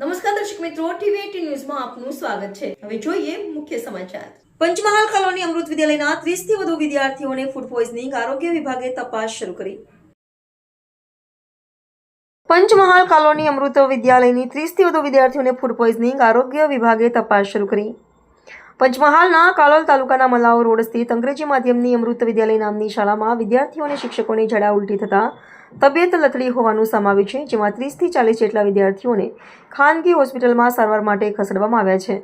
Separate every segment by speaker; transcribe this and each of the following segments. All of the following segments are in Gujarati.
Speaker 1: નમસ્કાર દર્શક મિત્રો, ટીવી ન્યૂઝમાં આપનું સ્વાગત છે. હવે જોઈએ મુખ્ય સમાચાર. પંચમહાલ કોલોની અમૃત વિદ્યાલયના ત્રીસથી વધુ વિદ્યાર્થીઓને ફૂડ પોઈઝનિંગ આરોગ્ય વિભાગે તપાસ શરૂ કરી. પંચમહાલ કોલોની અમૃત વિદ્યાલયની ત્રીસથી વધુ વિદ્યાર્થીઓને ફૂડ પોઈઝનિંગ આરોગ્ય વિભાગે તપાસ શરૂ કરી. પંચમહાલના કાલોલ તાલુકાના મલાવ રોડ સ્થિત અંગ્રેજી માધ્યમની અમૃત વિદ્યાલય નામની શાળામાં વિદ્યાર્થીઓ અને શિક્ષકોને ઝાડા ઉલટી થતાં તબિયત લથડી હોવાનું સામે છે, જેમાં ત્રીસથી ચાલીસ જેટલા વિદ્યાર્થીઓને ખાનગી હોસ્પિટલમાં સારવાર માટે ખસેડવામાં આવ્યા છે.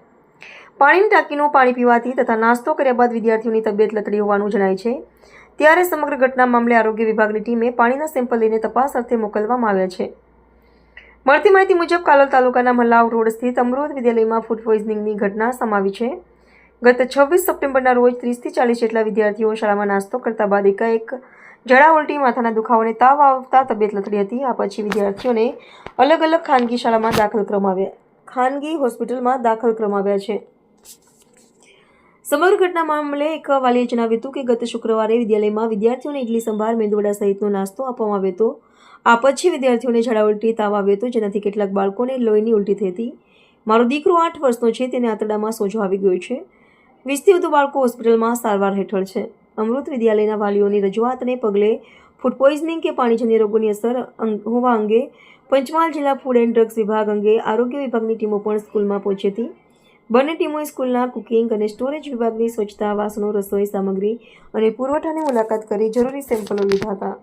Speaker 1: પાણીની ટાંકીનું પાણી પીવાથી તથા નાસ્તો કર્યા બાદ વિદ્યાર્થીઓની તબિયત લથડી હોવાનું જણાય છે. ત્યારે સમગ્ર ઘટના મામલે આરોગ્ય વિભાગની ટીમે પાણીના સેમ્પલ લઈને તપાસ અર્થે મોકલવામાં આવ્યા છે. મળતી માહિતી મુજબ કાલોલ તાલુકાના મલ્લાવ રોડ સ્થિત અમૃત વિદ્યાલયમાં ફૂડ પોઈઝનિંગની ઘટના સમાવી છે. ગત છવ્વીસ સપ્ટેમ્બરના રોજ ત્રીસથી ચાલીસ જેટલા વિદ્યાર્થીઓ શાળામાં નાસ્તો કરતા બાદ એકાએક ઝાડા ઉલટી માથાના દુખાવાને તાવ આવતા તબિયત લથડી હતી. આ પછી વિદ્યાર્થીઓને અલગ અલગ ખાનગી શાળામાં દાખલ કરવામાં આવ્યા ખાનગી હોસ્પિટલમાં દાખલ કરવામાં આવ્યા છે. સમગ્ર ઘટના મામલે એક વાલીએ જણાવ્યું હતું કે ગત શુક્રવારે વિદ્યાલયમાં વિદ્યાર્થીઓને ઇડલી સંભાર, મેંદુવડા સહિતનો નાસ્તો આપવામાં આવ્યો હતો. આ પછી વિદ્યાર્થીઓને ઝડા ઉલટી તાવ આવ્યો હતો. જેનાથી કેટલાક બાળકોને લોહીની ઉલટી થઈ હતી. મારો દીકરો આઠ વર્ષનો છે. તેને આંતરડામાં સોજો આવી ગયો છે. વીસથી વધુ બાળકો હોસ્પિટલમાં સારવાર હેઠળ છે. અમૃત વિદ્યાલયના વાલીઓની રજૂઆતને પગલે ફૂડ પોઈઝનિંગ કે પાણીજન્ય રોગોની અસર હોવા અંગે પંચમહાલ જિલ્લા ફૂડ એન્ડ ડ્રગ્સ વિભાગ અંગે આરોગ્ય વિભાગની ટીમો પણ સ્કૂલમાં પહોંચી હતી. બંને ટીમોએ સ્કૂલના કુકિંગ અને સ્ટોરેજ વિભાગની સ્વચ્છતા, વાસણો, રસોઈ સામગ્રી અને પુરવઠાની મુલાકાત કરી જરૂરી સેમ્પલો લીધા હતા.